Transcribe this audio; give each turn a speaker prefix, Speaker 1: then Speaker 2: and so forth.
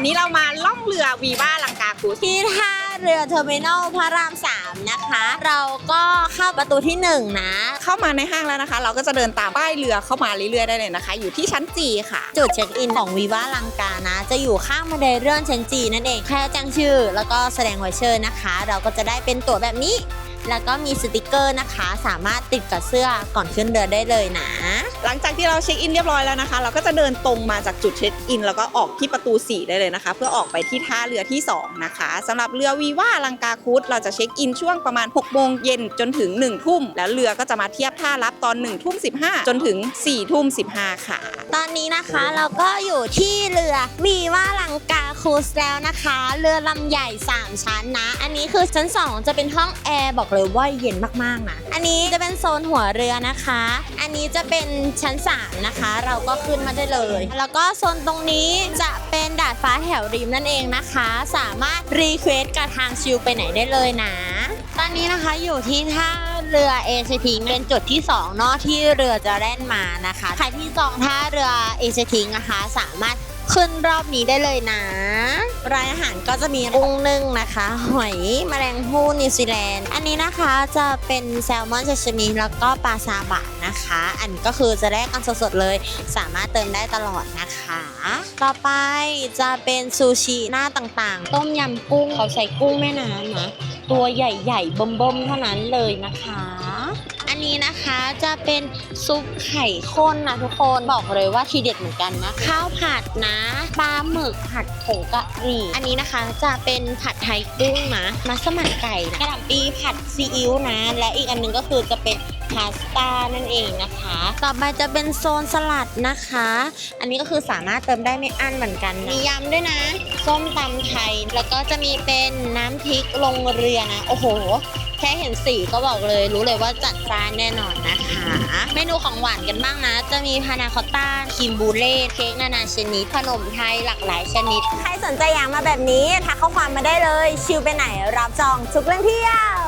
Speaker 1: อนนี้เรามาล่องเรือวีว่าลังกาครูซ
Speaker 2: ที่ท่าเรือเทอร์มินอลพระราม 3 นะคะ เราก็เข้าประตูที่ 1 นะ
Speaker 1: เข้ามาในห้างแล้วนะคะ เราก็จะเดินตามป้ายเรือเข้ามาเรื่อยๆได้เลยนะคะ อยู่ที่ชั้นจีค่ะ
Speaker 2: จุดเช็คอินของวีว่าลังกานะ จะอยู่ข้างบันไดเลื่อนชั้นจีนั่นเองแค่แจ้งชื่อ แล้วก็แสดงไวเชอร์นะคะ เราก็จะได้เป็นตั๋วแบบนี้ แล้วก็มีสติกเกอร์นะคะ สามารถติดกับเสื้อก่อนขึ้นเรือได้เลยนะ
Speaker 1: หลังจากที่เราเช็คอินเรียบร้อยแล้วนะคะ เราก็จะเดินตรงมาจากจุดเช็คอิน แล้วก็ออกที่ประตู 4 ได้เลยนะคะ เพื่อออกไปที่ท่าเรือที่ 2 นะคะสำหรับเรือวีว่าลังกาคุดเราจะเช็คอินช่วงประมาณ6โมงเย็นจนถึง1ทุ่มแล้วเรือก็จะมาเทียบท่ารับตอน1ทุ่ม15 จนถึง4ทุ่ม15 ค่ะ
Speaker 2: ตอนนี้นะคะเราก็อยู่ที่เรือวีว่าลังกาครูซแล้วนะคะ เรือลำใหญ่ 3 ชั้นนะ อันนี้คือชั้น 2 จะเป็นห้องแอร์บอกเลยว่าเย็นมากๆนะ อันนี้จะเป็นโซนหัวเรือนะคะ อันนี้จะเป็นชั้น 3 นะคะ เราก็ขึ้นมาได้เลย แล้วก็โซนตรงนี้จะเป็นดาดฟ้าแถวริมนั่นเองนะคะ สามารถรีเควสกับทางชิลไปไหนได้เลยนะ ตอนนี้นะคะอยู่ที่ท่าเรือเอเชทิงเป็นจุดที่2เนาะที่เรือจะแล่นมานะคะ ใครที่จองท่าเรือเอเชทิงนะคะ สามารถ ขึ้นรอบนี้ได้เลยนะ รายอาหารก็จะมีกุ้งนึ่งนะคะ หอยแมลงภู่นิวซีแลนด์ อันนี้นะคะจะเป็นแซลมอนซาชิมิแล้วก็ปลาซาบะนะคะ อันนี้ก็คือจะแลกกันสดๆเลย สามารถเติมได้ตลอดนะคะ ต่อไปจะเป็นซูชิหน้าต่างๆ ต้มยำกุ้งเขาใช้กุ้งแม่น้ำนะ ตัวใหญ่ๆบ่มๆเท่านั้นเลยนะคะ นี้นะคะจะเป็นซุปไข่ข้นนะทุกคนบอกเลยว่าทีเด็ดเหมือนกันนะข้าวผัดนะปลาหมึกผัดผงกะหรี่ อันนี้นะคะจะเป็นผัดไทยกุ้งนะมัสมั่นไก่นะกระหล่ำปีผัดซีอิ๊วนะ และอีกอันหนึงก็คือจะเป็นพาสต้านั่นเองนะคะ ต่อไปจะเป็นโซนสลัดนะคะ อันนี้ก็คือสามารถเติมได้ไม่อั้นเหมือนกันนะมียำด้วยนะ ส้มตำไทย แล้วก็จะมีเป็นน้ำพริกลงเรือนะ โอ้โห แค่เห็นสีก็บอกเลยรู้เลยว่าจัดจ้านแน่นอนนะคะ เมนูของหวานกันบ้างนะ จะมีพานาคอต้าครีมบูเล่เค้กนานาชนิดขนมไทยหลากหลายชนิด ใครสนใจอยากมาแบบนี้ทักข้อความมาได้เลย ชิลไปไหนรับจองทุกเรื่องเที่ยว